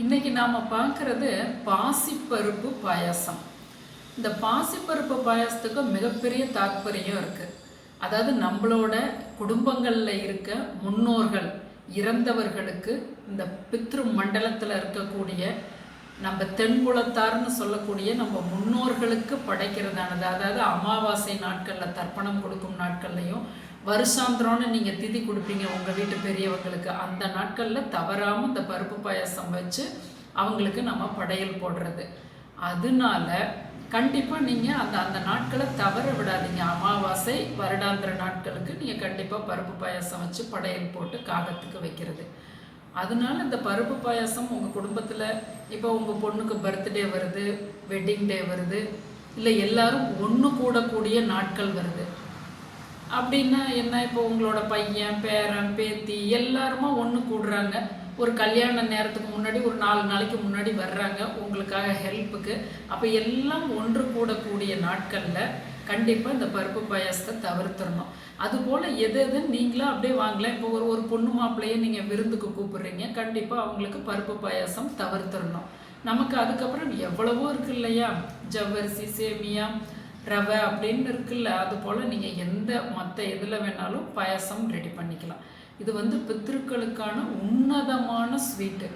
இன்னைக்கு நாம் பார்க்குறது பாசிப்பருப்பு பாயாசம். இந்த பாசிப்பருப்பு பாயாசத்துக்கு மிகப்பெரிய தாற்பயம் இருக்குது அதாவது நம்மளோட குடும்பங்களில் இருக்க முன்னோர்கள் இறந்தவர்களுக்கு இந்த பித்ரு மண்டலத்தில் இருக்கக்கூடிய நம்ம தென்புலத்தார்னு சொல்லக்கூடிய நம்ம முன்னோர்களுக்கு படைக்கிறதானது. அதாவது அமாவாசை நாட்களில் தர்ப்பணம் கொடுக்கும் நாட்கள்லையும் வருஷாந்திரம்னு நீங்கள் திதி கொடுப்பீங்க உங்கள் வீட்டு பெரியவங்களுக்கு. அந்த நாட்களில் தவறாமல் இந்த பருப்பு பாயாசம் வச்சு அவங்களுக்கு நம்ம படையல் போடுறது. அதனால கண்டிப்பாக நீங்கள் அந்த அந்த நாட்களை தவற விடாதீங்க. அமாவாசை வருடாந்திர நாட்களுக்கு நீங்கள் கண்டிப்பாக பருப்பு பாயாசம் வச்சு படையல் போட்டு காகத்துக்கு வைக்கிறது. அதனால இந்த பருப்பு பாயாசம் உங்கள் குடும்பத்தில் இப்போ உங்கள் பொண்ணுக்கு பர்த்டே வருது வெட்டிங் டே வருது இல்லை எல்லாரும் ஒன்று கூடக்கூடிய நாட்கள் வருது. அப்படின்னா என்ன? இப்போ உங்களோட பையன் பேரன் பேத்தி எல்லாருமா ஒன்று கூடுறாங்க. ஒரு கல்யாண நேரத்துக்கு முன்னாடி ஒரு நாலு நாளைக்கு முன்னாடி வர்றாங்க உங்களுக்காக ஹெல்ப்புக்கு. அப்போ எல்லாம் ஒன்று கூடக்கூடிய நாட்களில் கண்டிப்பாக இந்த பருப்பு பாயாசத்தை தவிர்த்துடணும். அதுபோல் எது எது நீங்களும் அப்படியே வாங்கலாம். இப்போ ஒரு ஒரு பொண்ணு மாப்பிள்ளையே நீங்கள் விருந்துக்கு கூப்பிடுறீங்க. கண்டிப்பாக அவங்களுக்கு பருப்பு பாயாசம் தவிர்த்துடணும். நமக்கு அதுக்கப்புறம் எவ்வளவோ இருக்கு இல்லையா? ஜவ்வரிசி சேமியா ரவை அப்படின்னு இருக்குல்ல அது போல் நீங்கள் எந்த மற்ற எதில் வேணாலும் பாயாசம் ரெடி பண்ணிக்கலாம். இது வந்து பித்திருக்களுக்கான உன்னதமான ஸ்வீட்டு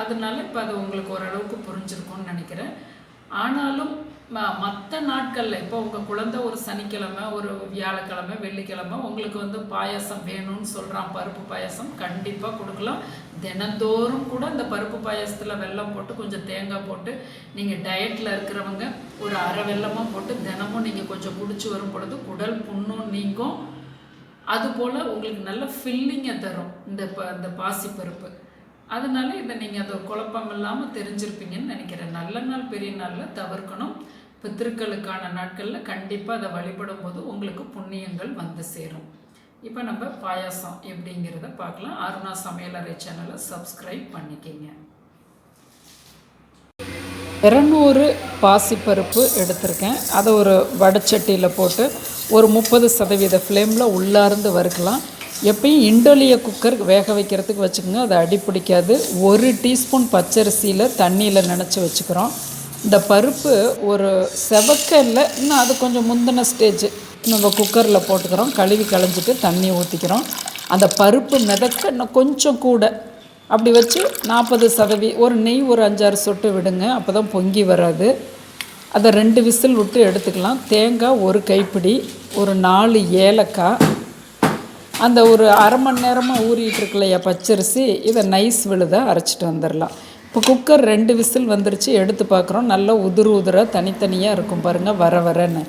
அதனால இப்போ அது உங்களுக்கு ஓரளவுக்கு புரிஞ்சிருக்கும்னு நினைக்கிறேன். ஆனாலும் மற்ற நாட்களில் இப்போ உங்கள் குழந்தை ஒரு சனிக்கிழமை ஒரு வியாழக்கிழமை வெள்ளிக்கிழமை உங்களுக்கு வந்து பாயாசம் வேணும்னு சொல்கிறான் பருப்பு பாயாசம் கண்டிப்பாக கொடுக்கலாம். தினந்தோறும் கூட இந்த பருப்பு பாயாசத்தில் வெல்லம் போட்டு கொஞ்சம் தேங்காய் போட்டு நீங்கள் டயட்டில் இருக்கிறவங்க ஒரு அரை வெல்லமாக போட்டு தினமும் நீங்கள் கொஞ்சம் குடிச்சு வரும் பொழுது குடல் புண்ணும் நீங்கும் அதுபோல் உங்களுக்கு நல்ல ஃபில்லிங்கை தரும் இந்த ப இந்த பாசிப்பருப்பு. அதனால இதை நீங்கள் அது குழப்பம் இல்லாமல் தெரிஞ்சிருப்பீங்கன்னு நினைக்கிறேன். நல்ல நாள் பெரிய நாளில் தவிர்க்கணும். பித்திருக்களுக்கான நாட்களில் கண்டிப்பாக அதை வழிபடும் போது உங்களுக்கு புண்ணியங்கள் வந்து சேரும். இப்போ நம்ம பாயாசம் எப்படிங்கிறத பார்க்கலாம். அருணா சமையலறை சேனலை சப்ஸ்கிரைப் பண்ணிக்கிங்க. இரநூறு பாசிப்பருப்பு எடுத்திருக்கேன். அதை ஒரு வடச்சட்டியில் போட்டு ஒரு முப்பது சதவீத ஃப்ளேமில் உள்ளார்ந்து வறுக்கலாம். எப்பயும் இண்டோலிய குக்கர் வேக வைக்கிறதுக்கு வச்சுக்கோங்க. அது அடி பிடிக்காது. ஒரு டீஸ்பூன் பச்சரிசியில் தண்ணியில் நினச்சி வச்சுக்கிறோம். இந்த பருப்பு ஒரு செவக்கல்ல இன்னும் அது கொஞ்சம் முந்தின ஸ்டேஜ் நம்ம குக்கரில் போட்டுக்கிறோம். கழுவி களைஞ்சிட்டு தண்ணி ஊற்றிக்கிறோம் அந்த பருப்பு மிதக்க இன்னும் கொஞ்சம் கூட. அப்படி வச்சு நாற்பது சதவி ஒரு நெய் ஒரு அஞ்சாறு சொட்டு விடுங்க. அப்போ தான் பொங்கி வராது. அதை ரெண்டு விசில் விட்டு எடுத்துக்கலாம். தேங்காய் ஒரு கைப்பிடி ஒரு நாலு ஏலக்காய் அந்த ஒரு அரை மணி நேரமாக ஊறிட்டு இருக்குல்லையா பச்சரிசி இதை நைஸ் விழுதாக அரைச்சிட்டு வந்துடலாம் இப்போ குக்கர் ரெண்டு விசில் வந்துருச்சு எடுத்து பார்க்குறோம். நல்லா உதிர் உதிராக தனித்தனியாக இருக்கும் பாருங்கள் வர வரன்னு.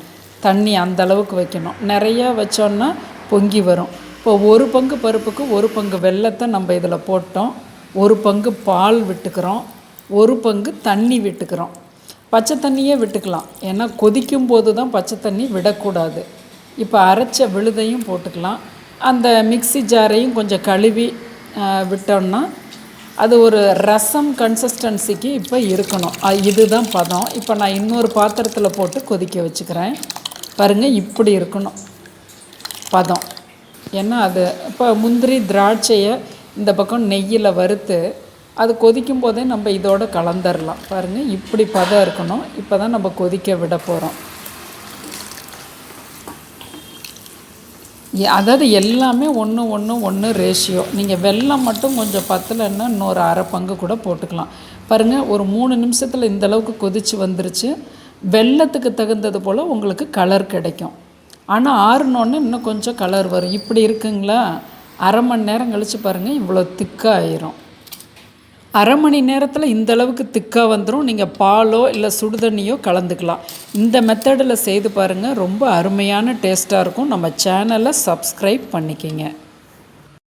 தண்ணி அந்த அளவுக்கு வைக்கணும். நிறையா வச்சோன்னா பொங்கி வரும். இப்போ ஒரு பங்கு பருப்புக்கு ஒரு பங்கு வெள்ளத்தை நம்ம இதில் போட்டோம். ஒரு பங்கு பால் விட்டுக்கிறோம். ஒரு பங்கு தண்ணி விட்டுக்கிறோம். பச்சை தண்ணியே விட்டுக்கலாம். ஏன்னா கொதிக்கும் போது தான் பச்சை தண்ணி விடக்கூடாது. இப்போ அரைச்ச விழுதையும் போட்டுக்கலாம். அந்த மிக்சி ஜாரையும் கொஞ்சம் கழுவி விட்டோம்னா அது ஒரு ரசம் கன்சிஸ்டன்சிக்கு இப்போ இருக்கணும். இதுதான் பதம். இப்போ நான் இன்னொரு பாத்திரத்தில் போட்டு கொதிக்க வச்சுக்கிறேன். பாருங்கள் இப்படி இருக்கணும். பதம். ஏன்னா அது இப்போ முந்திரி திராட்சையை இந்த பக்கம் நெய்யில் வறுத்து அது கொதிக்கும் போதே நம்ம இதோட கலந்துடலாம் பாருங்கள் இப்படி பதம் இருக்கணும். இப்போ தான் நம்ம கொதிக்க விட போகிறோம் அதாவது எல்லாமே ஒன்று ஒன்று ஒன்று ரேஷியோ நீங்கள் வெல்லம் மட்டும் கொஞ்சம் பத்தலைன்னா இன்னொரு அரை பங்கு கூட போட்டுக்கலாம். பாருங்கள் ஒரு மூணு நிமிஷத்தில் இந்த அளவுக்கு கொதித்து வந்துருச்சு. வெள்ளத்துக்கு தகுந்தது போல் உங்களுக்கு கலர் கிடைக்கும். ஆனால் ஆறுனோன்னு இன்னும் கொஞ்சம் கலர் வரும். இப்படி இருக்குங்களா? அரை மணி நேரம் கழித்து பாருங்கள் இவ்வளோ திக்காக ஆயிரும். அரை மணி நேரத்தில் இந்த அளவுக்கு திக்காக வந்துடும் நீங்கள் பாலோ இல்லை சுடுதண்ணியோ கலந்துக்கலாம். இந்த மெத்தடில் செய்து பாருங்கள் ரொம்ப அருமையான டேஸ்ட்டாக இருக்கும். நம்ம சேனலை சப்ஸ்கிரைப் பண்ணிக்கிங்க.